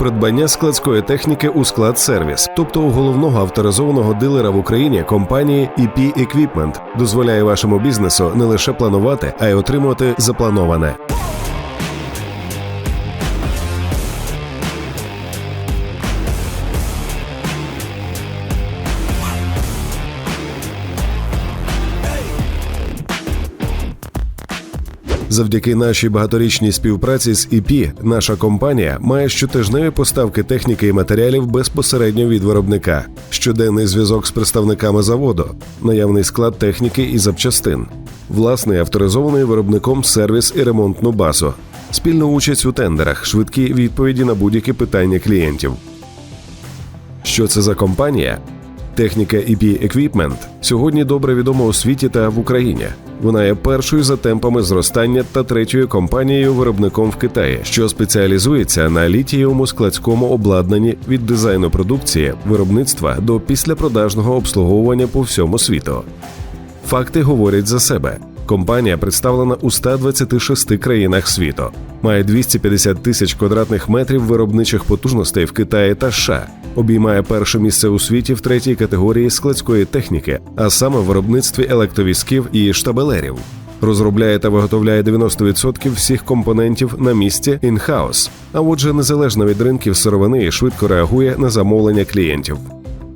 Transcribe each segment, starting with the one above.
Придбання складської техніки у склад сервіс, тобто у головного авторизованого дилера в Україні компанії EP Equipment, дозволяє вашому бізнесу не лише планувати, а й отримувати заплановане. Завдяки нашій багаторічній співпраці з EP, наша компанія має щотижневі поставки техніки і матеріалів безпосередньо від виробника, щоденний зв'язок з представниками заводу, наявний склад техніки і запчастин, власний авторизований виробником сервіс і ремонтну базу, спільну участь у тендерах, швидкі відповіді на будь-які питання клієнтів. Що це за компанія? Техніка EP Equipment сьогодні добре відома у світі та в Україні. Вона є першою за темпами зростання та третьою компанією виробником в Китаї, що спеціалізується на літієвому складському обладнанні від дизайну продукції, виробництва до післяпродажного обслуговування по всьому світу. Факти говорять за себе. Компанія представлена у 126 країнах світу, має 250 тисяч квадратних метрів виробничих потужностей в Китаї та США, обіймає перше місце у світі в третій категорії складської техніки, а саме в виробництві електровізків і штабелерів. Розробляє та виготовляє 90% всіх компонентів на місці in-house, а отже, незалежно від ринків сировини і швидко реагує на замовлення клієнтів.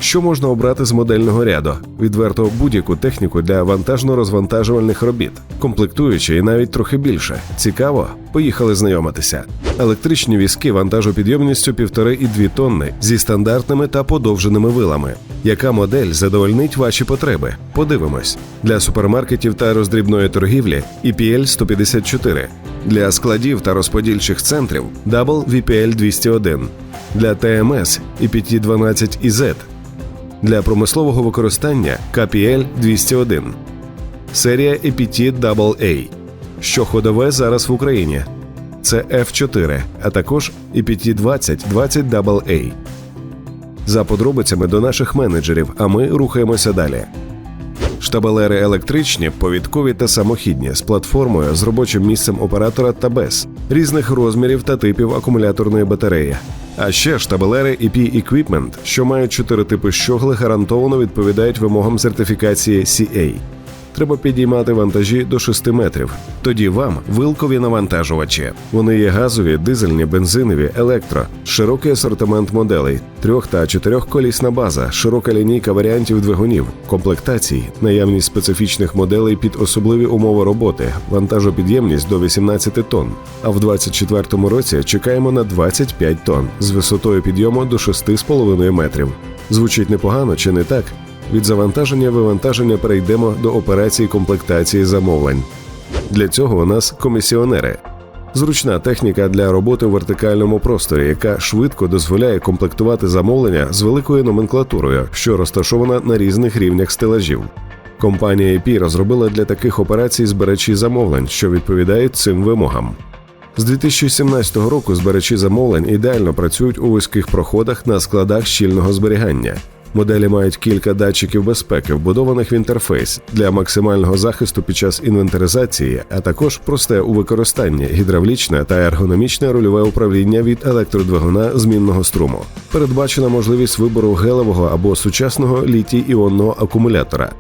Що можна обрати з модельного ряду? Відверто будь-яку техніку для вантажно-розвантажувальних робіт, комплектуючи і навіть трохи більше. Цікаво? Поїхали знайомитися. Електричні візки вантажопідйомністю 1,5 і 2 тонни зі стандартними та подовженими вилами. Яка модель задовольнить ваші потреби? Подивимось. Для супермаркетів та роздрібної торгівлі EPL 154, для складів та розподільчих центрів Double VPL 201, для ТМС EPT 12 IZ, для промислового використання KPL 201, серія EPT AA. Що ходове зараз в Україні? Це F4, а також EPT 20 20 AA. За подробицями до наших менеджерів, а ми рухаємося далі. Штабелери електричні, повідкові та самохідні з платформою з робочим місцем оператора та без різних розмірів та типів акумуляторної батареї. А ще штабелери EP Equipment, що мають чотири типи щогли, гарантовано відповідають вимогам сертифікації CA. Треба підіймати вантажі до 6 метрів. Тоді вам вилкові навантажувачі. Вони є газові, дизельні, бензинові, електро, широкий асортимент моделей, трьох та чотирьохколісна база, широка лінійка варіантів двигунів, комплектацій, наявність специфічних моделей під особливі умови роботи, вантажопідємність до 18 тонн. А в 2024 році чекаємо на 25 тонн з висотою підйому до 6,5 метрів. Звучить непогано чи не так? Від завантаження вивантаження перейдемо до операції комплектації замовлень. Для цього у нас комісіонери. Зручна техніка для роботи в вертикальному просторі, яка швидко дозволяє комплектувати замовлення з великою номенклатурою, що розташована на різних рівнях стелажів. Компанія EP розробила для таких операцій збирачі замовлень, що відповідають цим вимогам. З 2017 року збирачі замовлень ідеально працюють у вузьких проходах на складах щільного зберігання. Моделі мають кілька датчиків безпеки, вбудованих в інтерфейс для максимального захисту під час інвентаризації, а також просте у використанні гідравлічне та ергономічне рульове управління від електродвигуна змінного струму. Передбачена можливість вибору гелевого або сучасного літій іонного акумулятора.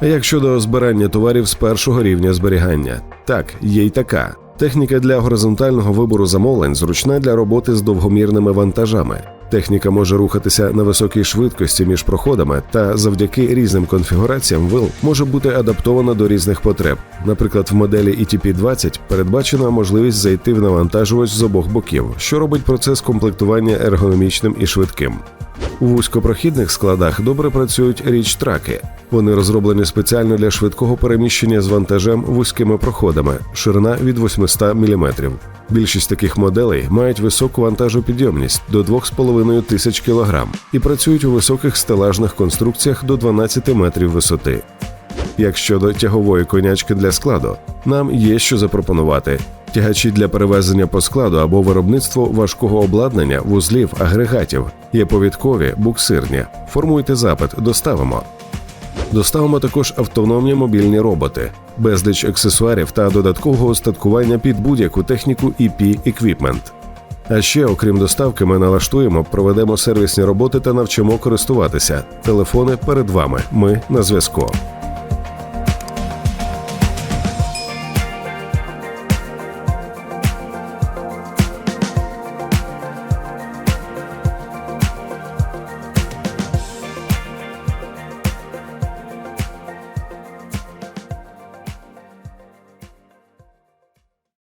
А як щодо збирання товарів з першого рівня зберігання, так є й така. Техніка для горизонтального вибору замовлень зручна для роботи з довгомірними вантажами. Техніка може рухатися на високій швидкості між проходами та завдяки різним конфігураціям вил може бути адаптована до різних потреб. Наприклад, в моделі etp 20 передбачена можливість зайти в навантажувач з обох боків, що робить процес комплектування ергономічним і швидким. У вузькопрохідних складах добре працюють річ-траки. Вони розроблені спеціально для швидкого переміщення з вантажем вузькими проходами, ширина від 800 мм. Більшість таких моделей мають високу вантажопідйомність до 2,5 тисяч кг і працюють у високих стелажних конструкціях до 12 метрів висоти. Як щодо тягової конячки для складу, нам є що запропонувати. Тягачі для перевезення по складу або виробництво важкого обладнання, вузлів, агрегатів, є повідкові, буксирні. Формуйте запит, доставимо. Доставимо також автономні мобільні роботи, безліч аксесуарів та додаткового устаткування під будь-яку техніку EP Equipment. А ще, окрім доставки, ми налаштуємо, проведемо сервісні роботи та навчимо користуватися. Телефони перед вами. Ми на зв'язку.